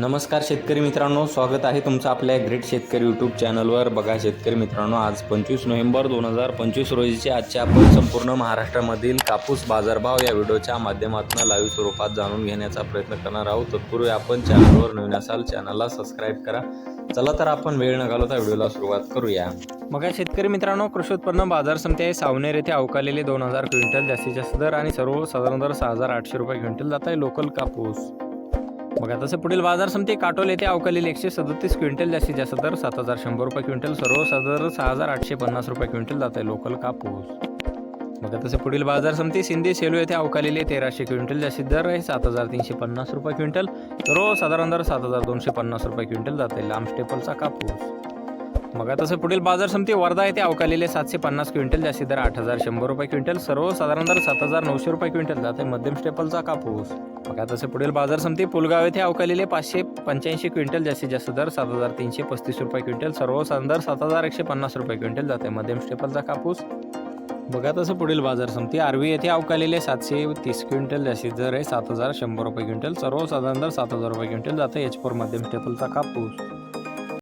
नमस्कार शेतकरी मित्रांनो स्वागत आहे तुमचं आपल्या ग्रेट शेतकरी यूट्यूब चॅनलवर. बघा शेतकरी मित्रांनो आज पंचवीस नोव्हेंबर दोन हजार पंचवीस रोजीचे आजचे आपण संपूर्ण महाराष्ट्रामधील कापूस बाजारभाव या व्हिडिओच्या माध्यमातून लाईव्ह स्वरूपात जाणून घेण्याचा प्रयत्न करणार आहोत. तत्पूर्वी आपण चॅनलवर नवीन असाल चॅनलला सबस्क्राईब करा. चला तर आपण वेळ न घालवता व्हिडिओला सुरुवात करूया. बघा शेतकरी मित्रांनो कृषी उत्पन्न बाजार समिती आहे. सावनेर येथे अवकालेले दोन हजार क्विंटल जास्तीत जास्त दर आणि सर्वसाधारण दर सहा हजार आठशे रुपये क्विंटल जात आहे. लोकल कापूस. बघा तसं पुढील बाजार समिती काटोल येथे अवकालेले एकशे सदतीस क्विंटल जास्तीत जास्त दर सात हजार शंभर रुपये क्विंटल सर्व साधारण सहा हजार आठशे पन्नास रुपये क्विंटल जात आहे लोकल कापूस. बघा तसं पुढील बाजार समिती सिंधी सेलू येथे अवकालेले तेराशे क्विंटल जास्तीत दर आहे सात हजार तीनशे पन्नास रुपये क्विंटल सर्वसाधारण दर सात हजार दोनशे पन्नास रुपये क्विंटल जात आहे लांब स्टेपलचा कापूस. बघा तसं पुढील बाजार समिती वर्धा येथे अवकालेले सातशे पन्नास क्विंटल जास्तीत दर आठ हजार शंभर रुपये क्विंटल. सर्वसाधारण दर सात हजार नऊशे रुपये क्विंटल. जाते मध्यम स्टेपलचा कापूस. बघा तसं पुढील बाजार समिती पुलगाव येथे अवकालेले पाचशे पंच्याऐंशी क्विंटल जास्तीत जास्त दर सात हजार तीनशे पस्तीस रुपये क्विंटल. सर्वसाधारण दर सात हजार एकशे पन्नास रुपये क्विंटल. जाते मध्यम स्टेपलचा कापूस. बघा तसं पुढील बाजार समिती आरवी येथे अवकालेले सातशे तीस क्विंटल जास्तीत दर आहे सात हजार शंभर रुपये क्विंटल. सर्वसाधारण दर सात हजार रुपये क्विंटल. जातं एच फोर मध्यम स्टेपलचा कापूस.